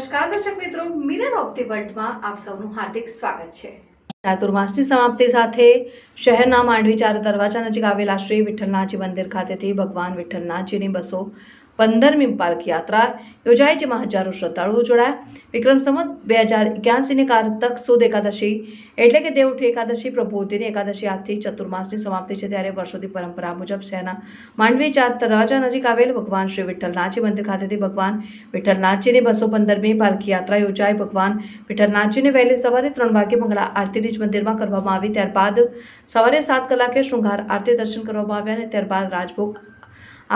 નમસ્કાર, દર્શક મિત્રો. મિરર ઓફ વર્લ્ડમાં આપ સૌનું હાર્દિક સ્વાગત છે. ચાતુર્માસની સમાપ્તિ સાથે શહેરના માંડવી ચાર દરવાજા નજીક આવેલા શ્રી વિઠ્ઠલનાથજી મંદિર ખાતેથી ભગવાન વિઠ્ઠલનાથજીની બસો પંદરમી પાલખ યાત્રા યોજાઈ જેમાં હજારો શ્રદ્ધાળુઓ જોડાયા. વિક્રમ સંવત બે હજાર એક્યાસીની કારતક સુદ એકાદશી એટલે કે દેવઠી એકાદશી પ્રભુતિની એકાદશી આજથી ચતુર્માસની સમાપ્તિ છે. ત્યારે વર્ષોથી પરંપરા મુજબ શહેરના માંડવી ચાર તરાજા નજીક આવેલ ભગવાન શ્રી વિઠ્ઠલનાથજી મંદિર ખાતેથી ભગવાન વિઠ્ઠલનાથજીની બસો પંદરમી પાલખી યાત્રા યોજાઈ. ભગવાન વિઠ્ઠલનાથજીને વહેલી સવારે ત્રણ વાગે મંગળા આરતીની જ મંદિરમાં કરવામાં આવી. ત્યારબાદ સવારે સાત કલાકે શૃંગાર, આરતી દર્શન કરવામાં આવ્યા અને ત્યારબાદ રાજભોગ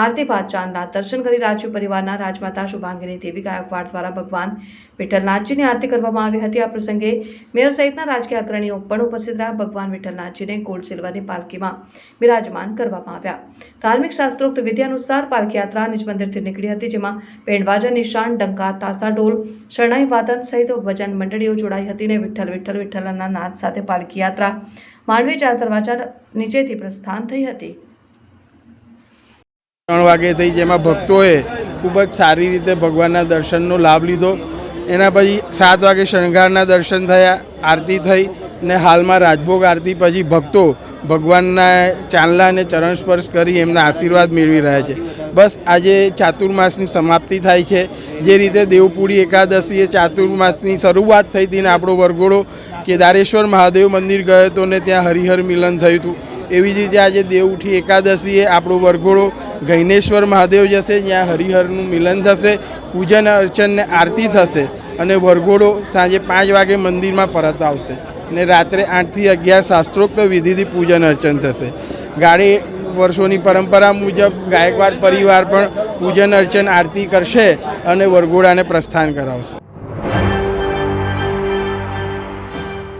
આરતી પાચાનના દર્શન કરી રાજ્ય પરિવારના રાજમાતા શુભાંગીની દેવી ગાયકવાડ દ્વારા ભગવાન વિઠ્ઠલનાથજીની આરતી કરવામાં આવી હતી. આ પ્રસંગે મેયર સહિતના રાજકીય અગ્રણીઓ પણ ઉપસ્થિત રહ્યા. ભગવાન વિઠ્ઠલનાથજીને ગોલ્ડ, સિલ્વરની પાલખીમાં બિરાજમાન કરવામાં આવ્યા. ધાર્મિક શાસ્ત્રોક્ત વિધિ અનુસાર પાલખી યાત્રા નિજ મંદિરથી નીકળી હતી, જેમાં પેંડવાજા, નિશાન, ડંકા, તાસા ઢોલ શરણાઈ, વાદન સહિત ભજન મંડળીઓ જોડાઈ હતી અને વિઠ્ઠલ વિઠ્ઠલ, વિઠ્ઠલના નાદ સાથે પાલખી યાત્રા માંડવી ચાર દરવાજા નીચેથી પ્રસ્થાન થઈ હતી. ત્રણ વાગે થઈ જેમાં ભક્તોએ ખૂબ જ સારી રીતે ભગવાનના દર્શનનો લાભ લીધો. એના પછી સાત વાગે શણગારના દર્શન થયા, આરતી થઈ ને હાલમાં રાજભોગ આરતી પછી ભક્તો ભગવાનના ચાંદલા અને ચરણ સ્પર્શ કરી એમના આશીર્વાદ મેળવી રહ્યા છે. બસ આજે ચાતુર્માસની સમાપ્તિ થાય છે. જે રીતે દેવપુરી એકાદશીએ ચાતુર્માસની શરૂઆત થઈ હતી ને આપણો વરઘોડો, કેદારેશ્વર મહાદેવ મંદિર ગયો હતો ને ત્યાં હરિહર મિલન થયું હતું. એવી જ રીતે આજે દેવઉઠી એકાદશીએ આપણો વરઘોડો ગૈનેશ્વર મહાદેવ જશે, જ્યાં હરિહરનું મિલન થશે, પૂજન અર્ચન ને આરતી થશે અને વરઘોડો સાંજે પાંચ વાગે મંદિરમાં પરત આવશે ને રાત્રે આઠથી અગિયાર શાસ્ત્રોક્ત વિધિથી પૂજન અર્ચન થશે. ગાડી વર્ષોની પરંપરા મુજબ ગાયકવાડ પરિવાર પણ પૂજન અર્ચન આરતી કરશે અને વરઘોડાને પ્રસ્થાન કરાવશે.